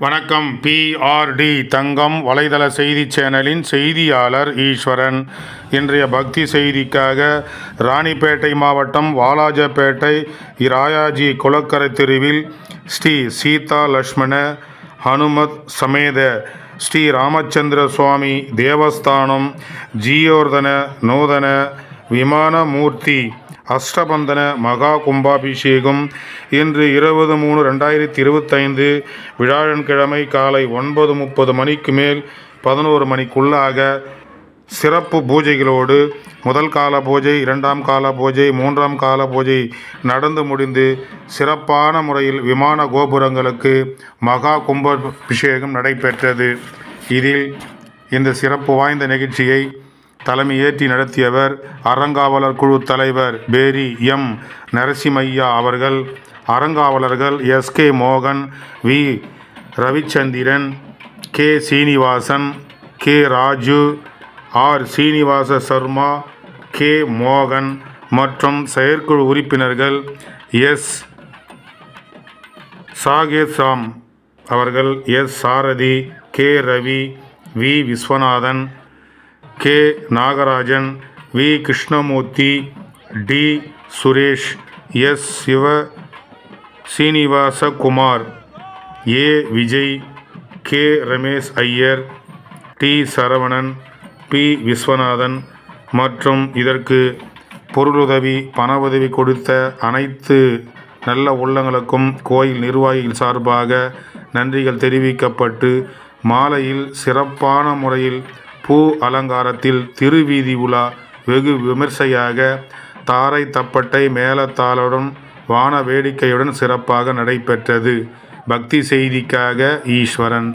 வணக்கம். பிஆர்டி தங்கம் வலைதள செய்தி சேனலின் செய்தியாளர் ஈஸ்வரன். இன்றைய பக்தி செய்திக்காக ராணிப்பேட்டை மாவட்டம் வாலாஜப்பேட்டை இராயாஜி குளக்கரை தெருவில் ஸ்ரீ சீதா லக்ஷ்மண ஹனுமத் சமேத ஸ்ரீ ராமச்சந்திர சுவாமி தேவஸ்தானம் ஜீயோர்தன நூதன விமானமூர்த்தி அஷ்டபந்தன மகா கும்பாபிஷேகம். இன்று இருபது மூணு ரெண்டாயிரத்தி இருபத்தைந்து விழாழன்கிழமை காலை ஒன்பது முப்பது மணிக்கு மேல் பதினோரு மணிக்குள்ளாக சிறப்பு பூஜைகளோடு முதல் கால பூஜை இரண்டாம் கால பூஜை மூன்றாம் கால பூஜை நடந்து முடிந்து சிறப்பான முறையில் விமான கோபுரங்களுக்கு மகா கும்பாபிஷேகம் நடைபெற்றது. இதில் இந்த சிறப்பு வாய்ந்த நிகழ்ச்சியை தலைமையேற்றி நடத்தியவர் அறங்காவலர் குழு தலைவர் பேரி எம். நரசிம்மையா அவர்கள் அறங்காவலர்கள் எஸ். கே. மோகன் we. Ravichandran K. Srinivasan K. Raju R. Srinivasa Sharma K. மோகன் மற்றும் செயற்குழு உறுப்பினர்கள் எஸ். சாகேசாம் அவர்கள் S. Sarathi K. Ravi we. Viswanathan K. Nagarajan we. Krishnamurthy D. Suresh S. Shiva சீனிவாசகுமார் A. Vijay K. Ramesh Iyer D. Saravanan B. Viswanathan மற்றும் இதற்கு பொருளுதவி பண உதவி கொடுத்த அனைத்து நல்ல உள்ளங்களுக்கும் கோயில் நிர்வாகிகள் சார்பாக நன்றிகள் தெரிவிக்கப்பட்டு மாலையில் சிறப்பான முறையில் பூ அலங்காரத்தில் திருவீதி உலா வெகு விமர்சையாக தாரை தப்பட்டை மேளத்தாளுடன் வான வேடிக்கையுடன் சிறப்பாக நடைபெற்றது. பக்தி செய்திக்காக ஈஸ்வரன்.